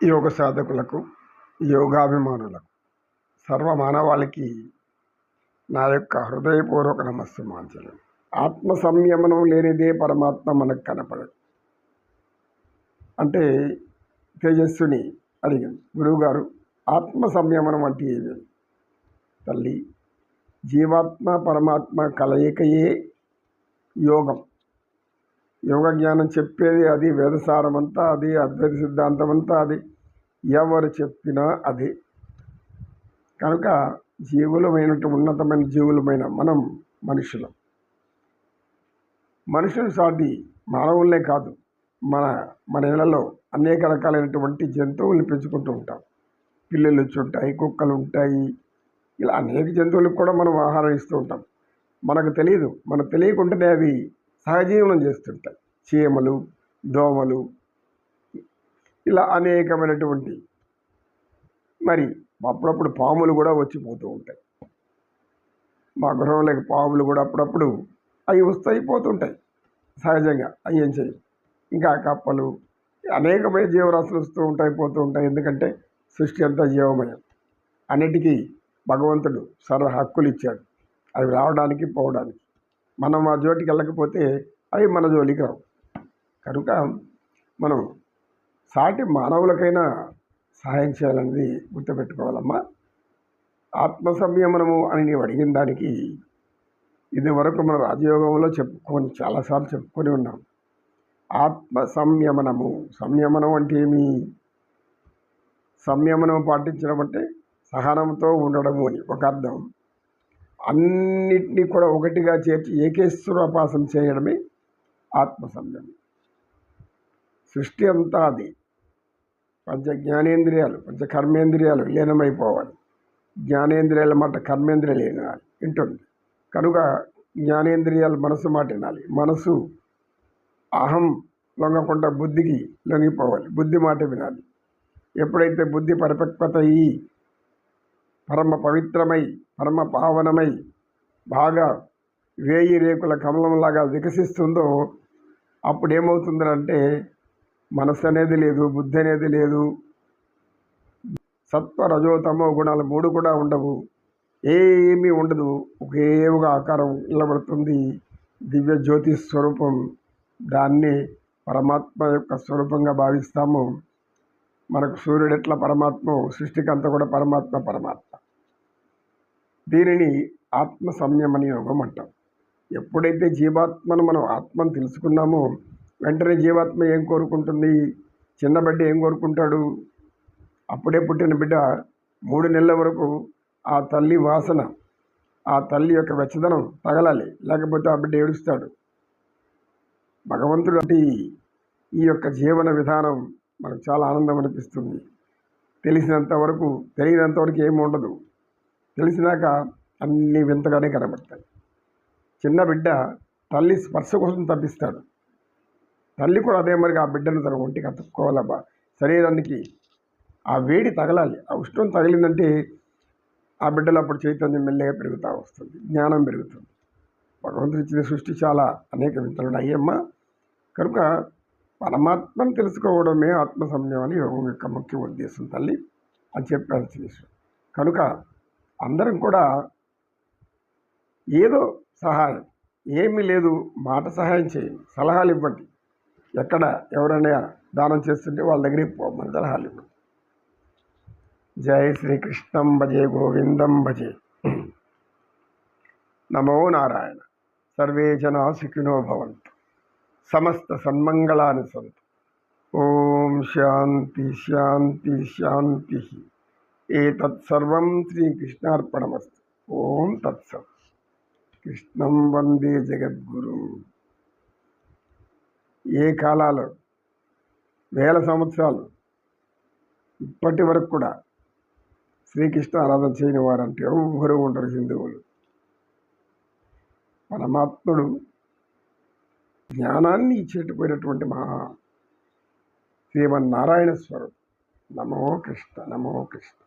యోగ సాధకులకు యోగాభిమానులకు సర్వ మానవాళికి నా యొక్క హృదయపూర్వక నమస్సుమాంచలు ఆత్మ సంయమనం లేనిదే పరమాత్మ మనకు కనపడదు అంటే తేజస్సుని అడిగింది గురువుగారు ఆత్మ సంయమనం అంటే ఏమి? తల్లి జీవాత్మ పరమాత్మ కలయికయే యోగం. యోగ జ్ఞానం చెప్పేది అది వేదసారం అంతా అది అద్వైత సిద్ధాంతం అంతా అది ఎవరు చెప్పినా అది. కనుక జీవులమైనట్టు ఉన్నతమైన జీవులమైన మనం మనుషులం. మనుషులు సాటి మానవులే కాదు. మన మన ఇళ్ళలో అనేక రకాలైనటువంటి జంతువుల్ని పెంచుకుంటూ ఉంటాం. పిల్లలు వచ్చి ఉంటాయి కుక్కలు ఉంటాయి ఇలా అనేక జంతువులకు కూడా మనం ఆహారం ఇస్తూ ఉంటాం. మనకు తెలియదు మనకు తెలియకుండానే అవి సహజీవనం చేస్తుంటాయి. చీమలు దోమలు ఇలా అనేకమైనటువంటి మరి అప్పుడప్పుడు పాములు కూడా వచ్చిపోతూ ఉంటాయి. మా గృహంలోకి పాములు కూడా అప్పుడప్పుడు అవి వస్తాయి పోతుంటాయి సహజంగా అవి ఏం చేయవు. ఇంకా కప్పలు అనేకమైన జీవరాశులు వస్తూ ఉంటాయి పోతూ ఉంటాయి. ఎందుకంటే సృష్టి అంతా జీవమయం. అన్నిటికీ భగవంతుడు సర్వ హక్కులు ఇచ్చాడు. అవి రావడానికి పోవడానికి. మనం ఆ జోటికి వెళ్ళకపోతే అవి మన జోలికి రావు. కనుక మనం సాటి మానవులకైనా సహాయం చేయాలనేది గుర్తుపెట్టుకోవాలమ్మా. ఆత్మ సంయమనము అని నీవు అడిగిన దానికి ఇది వరకు మన రాజయోగంలో చెప్పుకొని చాలాసార్లు చెప్పుకొని ఉన్నాం. ఆత్మ సంయమనము సంయమనం అంటే ఏమి? సంయమనం పాటించడం అంటే సహనంతో ఉండడము అని ఒక అర్థం. అన్నిటినీ కూడా ఒకటిగా చేర్చి ఏకేశ్వరోపాసన చేయడమే ఆత్మ సంయమం సృష్టి అంతా అది. పంచ జ్ఞానేంద్రియాలు పంచ కర్మేంద్రియాలు లీనమైపోవాలి. జ్ఞానేంద్రియాల మాట కర్మేంద్రియాలు వినాలి. వింటుంది. కనుక జ్ఞానేంద్రియాలు మనసు మాట వినాలి. మనసు అహం లొంగకుండా బుద్ధికి లొంగిపోవాలి. బుద్ధి మాట వినాలి. ఎప్పుడైతే బుద్ధి పరిపక్వత అయ్యి పరమ పవిత్రమై పరమ పావనమై బాగా వేయి రేకుల కమలంలాగా వికసిస్తుందో అప్పుడు ఏమవుతుందంటే మనసు అనేది లేదు బుద్ధి అనేది లేదు. సత్వ రజోతమో గుణాలు మూడు కూడా ఉండవు. ఏమీ ఉండదు. ఒకే ఒక ఆకారం నిలబడుతుంది. దివ్య జ్యోతి స్వరూపం. దాన్ని పరమాత్మ యొక్క స్వరూపంగా భావిస్తాము. మనకు సూర్యుడు ఎట్లా పరమాత్మ సృష్టికి అంతా కూడా పరమాత్మ పరమాత్మ. దీనిని ఆత్మ సంయమన యోగం అంటాం. ఎప్పుడైతే జీవాత్మను మనం ఆత్మను తెలుసుకున్నామో వెంటనే జీవాత్మ ఏం కోరుకుంటుంది? చిన్న బిడ్డ ఏం కోరుకుంటాడు? అప్పుడే పుట్టిన బిడ్డ మూడు నెలల వరకు ఆ తల్లి వాసన ఆ తల్లి యొక్క వెచ్చదనం తగలాలి. లేకపోతే ఆ బిడ్డ ఏడుస్తాడు. భగవంతుడు అంటే ఈ యొక్క జీవన విధానం మనకు చాలా ఆనందం అనిపిస్తుంది. తెలిసినంత వరకు తెలియనంత వరకు ఏమి ఉండదు. తెలిసినాక అన్నీ వింతగానే కనబడతాయి. చిన్న బిడ్డ తల్లి స్పర్శ కోసం తప్పిస్తాడు. తల్లి కూడా అదే మరి ఆ బిడ్డను తన ఒంటికి అతుక్కోవాలబ్బా. శరీరానికి ఆ వేడి తగలాలి. ఆ ఉష్ణం తగిలిందంటే ఆ బిడ్డలో అప్పుడు చైతన్యం మెల్లగా పెరుగుతూ వస్తుంది. జ్ఞానం పెరుగుతుంది. భగవంతుడు ఇచ్చిన సృష్టి చాలా అనేక వింతలు అయ్యమ్మ కనుక పరమాత్మను తెలుసుకోవడమే ఆత్మ అని యోగం యొక్క ముఖ్య ఉద్దేశం తల్లి అని చెప్పారు విషయం కనుక అందరం కూడా ఏదో సహాయం ఏమీ లేదు మాట సహాయం చేయండి సలహాలు ఇవ్వండి. ఎక్కడ ఎవరైనా దానం చేస్తుంటే వాళ్ళ దగ్గరికి పోమని సలహాలు ఇవ్వండి. జయ శ్రీకృష్ణం భజే గోవిందం భజే. నమో నారాయణ. సర్వే జనా సుఖినో భవంతు. సమస్త సన్మంగళాన్ని సంతు ఓం శాంతి శాంతి శాంతి. ఏతత్సర్వం శ్రీకృష్ణార్పణమస్తు. ఓం తత్సం కృష్ణం వందే జగద్గురు. ఏ కాలాలు? వేల సంవత్సరాలు. ఇప్పటి వరకు కూడా శ్రీకృష్ణ ఆరాధన చేయని వారంటే ఎవరు ఉండరు హిందువులు. పరమాత్ముడు జ్ఞానాన్ని ఇచ్చేటపోయినటువంటి మహా శ్రీమన్నారాయణ స్వరూపం. నమో కృష్ణ నమో కృష్ణ.